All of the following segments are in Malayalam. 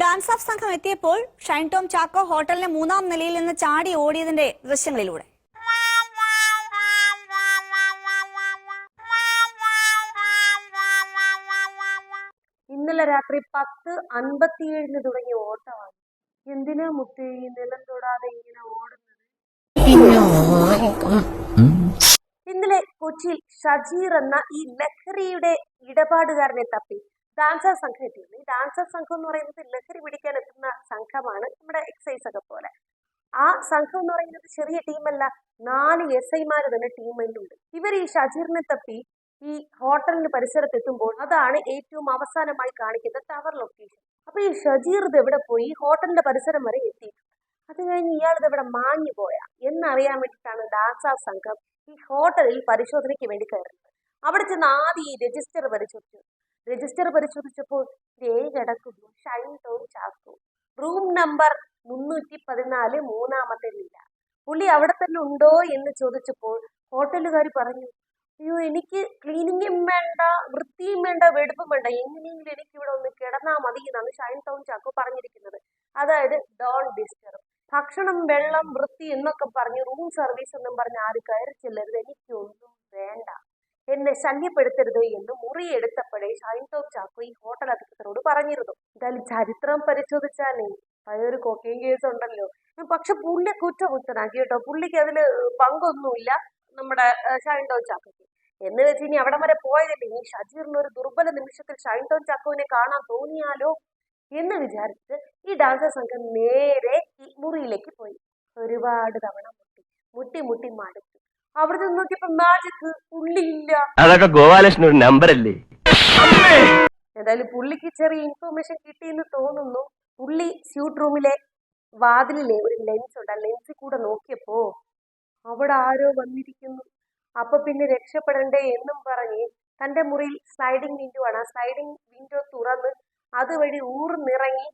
ഡാൻസ് ഓഫ് സംഘം എത്തിയപ്പോൾ ഷൈൻ ടോം ചാക്കോ ഹോട്ടലിന്റെ മൂന്നാം നിലയിൽ നിന്ന് ചാടി ഓടിയതിന്റെ ദൃശ്യങ്ങളിലൂടെ. ഇന്നലെ രാത്രി പത്ത് അൻപത്തിയേഴിന് തുടങ്ങിയ ഓട്ടമാണ്. എന്തിനാ മുത്തേ ഈ നിലം തൊടാതെ ഇങ്ങനെ ഓടുന്നത്? ഇന്നലെ കൊച്ചിയിൽ ഷജീർ എന്ന ഈ ലഹരിയുടെ ഇടപാടുകാരനെ തപ്പി. ഡാൻസർ സംഘം എത്തിയിരുന്നു ഈ ഡാൻസർ സംഘം എന്ന് പറയുന്നത് ലഹരി പിടിക്കാൻ എത്തുന്ന സംഘമാണ് നമ്മുടെ എക്സൈസ് ഒക്കെ പോലെ. ആ സംഘം എന്ന് പറയുന്നത് ചെറിയ ടീമല്ല നാല് എസ് ഐമാര് തന്നെ ടീമിലുണ്ട് ഇവർ ഈ ഷജീറിനെ തപ്പി ഈ ഹോട്ടലിന് പരിസരത്ത് എത്തുമ്പോൾ അതാണ് ഏറ്റവും അവസാനമായി കാണിക്കുന്ന ടവർ ലൊക്കേഷൻ അപ്പൊ ഈ ഷജീർ ഇത് എവിടെ പോയി? ഹോട്ടലിന്റെ പരിസരം വരെ എത്തി. അത് കഴിഞ്ഞ് ഇയാൾ ഇത് എവിടെ മാഞ്ഞു പോയാ? എന്നറിയാൻ വേണ്ടിയിട്ടാണ് ഡാൻസ സംഘം ഈ ഹോട്ടലിൽ പരിശോധനയ്ക്ക് വേണ്ടി കയറുന്നത്. അവിടെ ചെന്ന് ആദ്യം ഈ രജിസ്റ്റർ പരിശോധിച്ചു രജിസ്റ്റർ പരിശോധിച്ചപ്പോൾ ദേ കിടക്കുന്നു. ഷൈൻ ടോം ചാക്കോ റൂം നമ്പർ മുന്നൂറ്റി പതിനാല് മൂന്നാമത്തെ നില പുള്ളി അവിടെ തന്നെ ഉണ്ടോ എന്ന് ചോദിച്ചപ്പോൾ ഹോട്ടലുകാർ പറഞ്ഞു അയ്യോ എനിക്ക് ക്ലീനിങ്ങും വേണ്ട വൃത്തിയും വേണ്ട വെടുപ്പും വേണ്ട. എങ്ങനെയെങ്കിലും എനിക്ക് ഇവിടെ ഒന്ന് കിടന്നാൽ മതി എന്നാണ് ഷൈൻ ടൗൺ ചാക്കോ പറഞ്ഞിരിക്കുന്നത്. അതായത് ഡോൺ ഡിസ്റ്റർബ് ഭക്ഷണം വെള്ളം വൃത്തി എന്നൊക്കെ പറഞ്ഞ് റൂം സർവീസ് എന്നും പറഞ്ഞ് ആര് കയറി ചെല്ലരുത്. എനിക്കൊന്നും വേണ്ട. എന്നെ ശല്യപ്പെടുത്തരുത് എന്ന് മുറിയെടുത്തപ്പോഴേ ഷൈൻ ടോം ചാക്കോ ഈ ഹോട്ടൽ അധികൃതരോട് പറഞ്ഞിരുന്നു. എന്തായാലും ചരിത്രം പരിശോധിച്ചാലേ പഴയൊരു കൊക്കയും കേസ് ഉണ്ടല്ലോ. പക്ഷെ പുള്ളി കുറ്റമുക്തനാക്കി കേട്ടോ. പുള്ളിക്ക് അതിൽ പങ്കൊന്നുമില്ല നമ്മുടെ ഷൈൻ ടോം ചാക്കോയ്ക്ക്. എന്ന് വെച്ച് ഇനി അവിടം വരെ പോയതല്ലേ? ഇനി ഷജീറിന് ഒരു ദുർബല നിമിഷത്തിൽ ഷൈൻ ടോം ചാക്കോവിനെ കാണാൻ തോന്നിയാലോ എന്ന് വിചാരിച്ച് ഈ ഡാൻസർ സംഘം നേരെ ഈ മുറിയിലേക്ക് പോയി. ഒരുപാട് തവണ മുട്ടി മുട്ടി മുട്ടി മടുത്തു. അവിടെ നോക്കിയപ്പോ പുള്ളിയില്ല. അതൊക്കെ ഗോപാലകൃഷ്ണൻ ഒരു നമ്പർ അല്ലേ? എന്തായാലും പുള്ളിക്ക് ചെറിയ ഇൻഫർമേഷൻ കിട്ടിയെന്ന് തോന്നുന്നു. പുള്ളി സ്യൂട്ട് റൂമിലെ വാതിലിലെ ഒരു ലെൻസ് ഉണ്ട്. ആ ലെൻസിൽ കൂടെ നോക്കിയപ്പോ അവിടെ ആരോ വന്നിരിക്കുന്നു. അപ്പൊ പിന്നെ രക്ഷപ്പെടണ്ടേ എന്നും പറഞ്ഞ് തന്റെ മുറിയിൽ സ്ലൈഡിംഗ് വിൻഡോ ആണ്. ആ സ്ലൈഡിംഗ് വിൻഡോ തുറന്ന് അതുവഴി ഊർന്നിറങ്ങി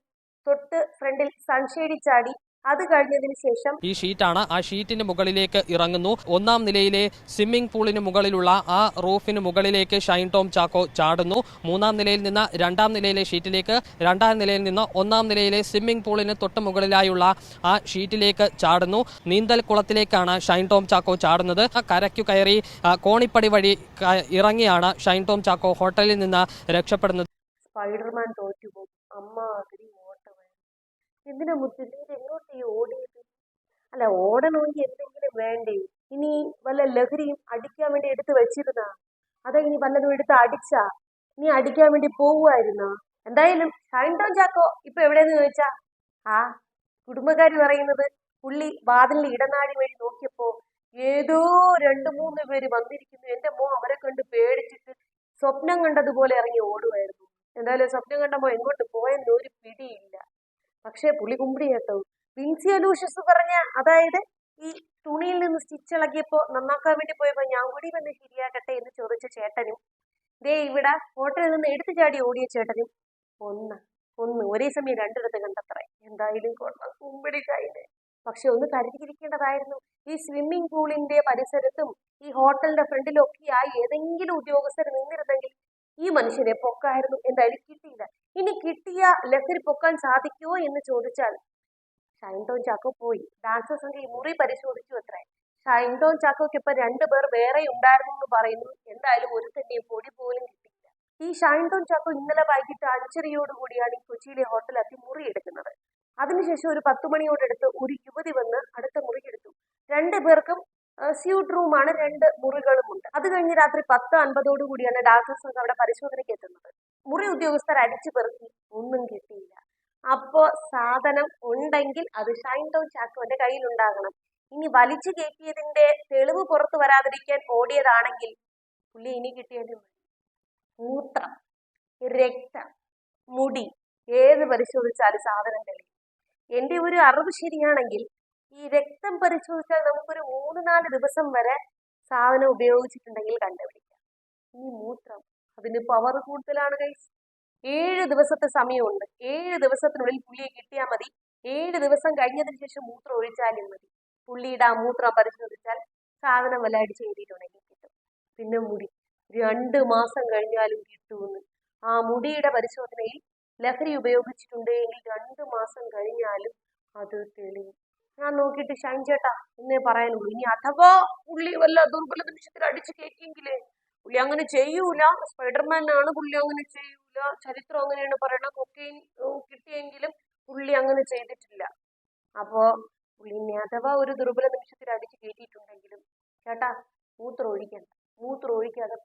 തൊട്ട് ഫ്രണ്ടിൽ സൺഷെയ്ഡിൽ ചാടി അത് കഴിഞ്ഞതിന് ശേഷം ഈ ഷീറ്റാണ് ആ ഷീറ്റിന് മുകളിലേക്ക് ഇറങ്ങുന്നു. ഒന്നാം നിലയിലെ സ്വിമ്മിംഗ് പൂളിന് മുകളിലുള്ള ആ റൂഫിന് മുകളിലേക്ക് ഷൈൻ ടോം ചാക്കോ ചാടുന്നു. മൂന്നാം നിലയിൽ നിന്ന് രണ്ടാം നിലയിലെ ഷീറ്റിലേക്ക് രണ്ടാം നിലയിൽ നിന്ന് ഒന്നാം നിലയിലെ സ്വിമ്മിംഗ് പൂളിന് തൊട്ട് മുകളിലായുള്ള ആ ഷീറ്റിലേക്ക് ചാടുന്നു. നീന്തൽ കുളത്തിലേക്കാണ് ഷൈൻ ടോം ചാക്കോ ചാടുന്നത്. ആ കരയ്ക്കു കയറി കോണിപ്പടി വഴി ഇറങ്ങിയാണ് ഷൈൻ ടോം ചാക്കോ ഹോട്ടലിൽ നിന്ന് രക്ഷപ്പെടുന്നത്. സ്പൈഡർമാൻ തോറ്റുപോകും. അമ്മ എന്തിനാ ഇത് എങ്ങോട്ട് ഈ ഓടിയത്? അല്ല ഓടണമെങ്കിൽ എന്തെങ്കിലും വേണ്ടേ? ഇനി വല്ല ലഹരിയും അടിക്കാൻ വേണ്ടി എടുത്ത് വെച്ചിരുന്നാ? അതാ ഇനി വല്ലതും എടുത്ത് അടിച്ചാ? നീ അടിക്കാൻ വേണ്ടി പോവുമായിരുന്നാ എന്തായാലും ഷൈൻ ചാക്കോ ഇപ്പൊ എവിടെയെന്ന് ചോദിച്ചാ? ആ കുടുംബക്കാര് പറയുന്നത് പുള്ളി വാതിലിൽ ഇടനാഴി വഴി നോക്കിയപ്പോ ഏതോ രണ്ടു മൂന്ന് പേര് വന്നിരിക്കുന്നു. എന്റെ മോ അവരെ കണ്ട് പേടിച്ചിട്ട് സ്വപ്നം കണ്ടതുപോലെ ഇറങ്ങി ഓടുമായിരുന്നു എന്തായാലും സ്വപ്നം കണ്ടപ്പോ എങ്ങോട്ട് പോയെന്ന് ഒരു പിടിയില്ല. പക്ഷേ പുള്ളി കുമ്പിടി കേട്ടോ. വിൻസി അലൂഷ്യസ് പറഞ്ഞ അതായത് ഈ തുണിയിൽ നിന്ന് സ്റ്റിച്ച് ഇളകിയപ്പോ നന്നാക്കാൻ വേണ്ടി പോയപ്പോ ഞാൻ കൂടി വന്ന് ശരിയാക്കട്ടെ എന്ന് ചോദിച്ച ചേട്ടനും ദേ ഇവിടെ ഹോട്ടലിൽ നിന്ന് എടുത്തു ചാടി ഓടിയ ചേട്ടനും ഒന്ന് ഒന്ന് ഒരേ സമയം രണ്ടിടത്ത് കണ്ടത്രേ. എന്തായാലും കൊള്ളാം കുമ്പിടി കൈനെ പക്ഷെ ഒന്ന് കരുതിയിരിക്കേണ്ടതായിരുന്നു. ഈ സ്വിമ്മിംഗ് പൂളിന്റെ പരിസരത്തും ഈ ഹോട്ടലിന്റെ ഫ്രണ്ടിലും ഒക്കെയായി ഏതെങ്കിലും ഉദ്യോഗസ്ഥർ നിന്നിരുന്നെങ്കിൽ ഈ മനുഷ്യനെ പൊക്കായിരുന്നു എന്തായാലും കിട്ടിയില്ല. ഇനി കിട്ടിയ ലഹരി പൊക്കാൻ സാധിക്കുമോ എന്ന് ചോദിച്ചാൽ ഷൈൻ ടോൺ ചാക്കോ പോയി. ഡാൻസർ സംഘം ഈ മുറി പരിശോധിച്ചു അത്രേ. ഷൈൻ ടോൺ ചാക്കോക്ക് ഇപ്പൊ രണ്ടു പേർ വേറെ ഉണ്ടായിരുന്നു എന്ന് പറയുന്നു. എന്തായാലും ഒരു തന്നെ പൊടി പോലും കിട്ടിയില്ല. ഈ ഷൈൻ ടോൺ ചാക്കോ ഇന്നലെ വൈകിട്ട് അഞ്ചരയോട് കൂടിയാണ് ഈ കൊച്ചിയിലെ ഹോട്ടലെത്തി മുറി എടുക്കുന്നത്. അതിനുശേഷം ഒരു പത്തുമണിയോടെ അടുത്ത് ഒരു യുവതി വന്ന് അടുത്ത മുറി എടുത്തു. രണ്ടു പേർക്കും സ്യൂട്ട് റൂമാണ് രണ്ട് മുറികളുമുണ്ട്. അത് കഴിഞ്ഞ് രാത്രി പത്ത് അൻപതോടു കൂടിയാണ് ഡാക്ടർ സംഘം അവിടെ പരിശോധനയ്ക്ക് എത്തുന്നത്. മുറി ഉദ്യോഗസ്ഥർ അടിച്ചു പെറുക്കി ഒന്നും കിട്ടിയില്ല. അപ്പോ സാധനം ഉണ്ടെങ്കിൽ അത് ഷൈൻ ടൗൺ ചാക്കോന്റെ കയ്യിലുണ്ടാകണം. ഇനി വലിച്ചു കയറ്റിയതിന്റെ തെളിവ് പുറത്തു വരാതിരിക്കാൻ ഓടിയതാണെങ്കിൽ പുള്ളി ഇനി കിട്ടിയാലും മതി. മൂത്രം രക്തം മുടി ഏത് പരിശോധിച്ചാലും സാധനം തെളിയും. എന്റെ ഒരു അറിവ് ശരിയാണെങ്കിൽ ഈ രക്തം പരിശോധിച്ചാൽ നമുക്കൊരു മൂന്ന് നാല് ദിവസം വരെ സാധനം ഉപയോഗിച്ചിട്ടുണ്ടെങ്കിൽ കണ്ടുപിടിക്കാം. ഈ മൂത്രം. അതിന് പവർ കൂടുതലാണ് ഗൈസ് ഏഴ് ദിവസത്തെ സമയമുണ്ട്. ഏഴ് ദിവസത്തിനുള്ളിൽ പുള്ളിയെ കിട്ടിയാൽ മതി. ഏഴ് ദിവസം കഴിഞ്ഞതിന് ശേഷം മൂത്രം ഒഴിച്ചാലും മതി. പുള്ളിയുടെ ആ മൂത്രം പരിശോധിച്ചാൽ സാധനം വല്ല അടിച്ച് എഴുതിയിട്ടുണ്ടെങ്കിൽ കിട്ടും. പിന്നെ മുടി. രണ്ട് മാസം കഴിഞ്ഞാലും കിട്ടുമെന്ന്. ആ മുടിയുടെ പരിശോധനയിൽ ലഹരി ഉപയോഗിച്ചിട്ടുണ്ടെങ്കിൽ രണ്ട് മാസം കഴിഞ്ഞാലും അത് തെളിയും. ഞാൻ നോക്കിയിട്ട് ഷൈൻ ചേട്ടാ എന്നേ പറയാനുള്ളൂ. ഇനി അഥവാ പുള്ളി വല്ല ദുർബല നിമിഷത്തിൽ അടിച്ച് കേൾക്കിയെങ്കിലേ പുള്ളി അങ്ങനെ ചെയ്യൂല. സ്പൈഡർമാൻ ആണ് പുള്ളി അങ്ങനെ ചെയ്യൂല. ചരിത്രം അങ്ങനെയാണ് പറയണ കൊക്കെയിൻ കിട്ടിയെങ്കിലും പുള്ളി അങ്ങനെ ചെയ്തിട്ടില്ല. അപ്പോ പുള്ളി ഇനി അഥവാ ഒരു ദുർബല നിമിഷത്തിൽ അടിച്ച് കയറ്റിയിട്ടുണ്ടെങ്കിലും ചേട്ടാ മൂത്രം ഒഴിക്കണ്ട. മൂത്രം ഒഴിക്കാതെ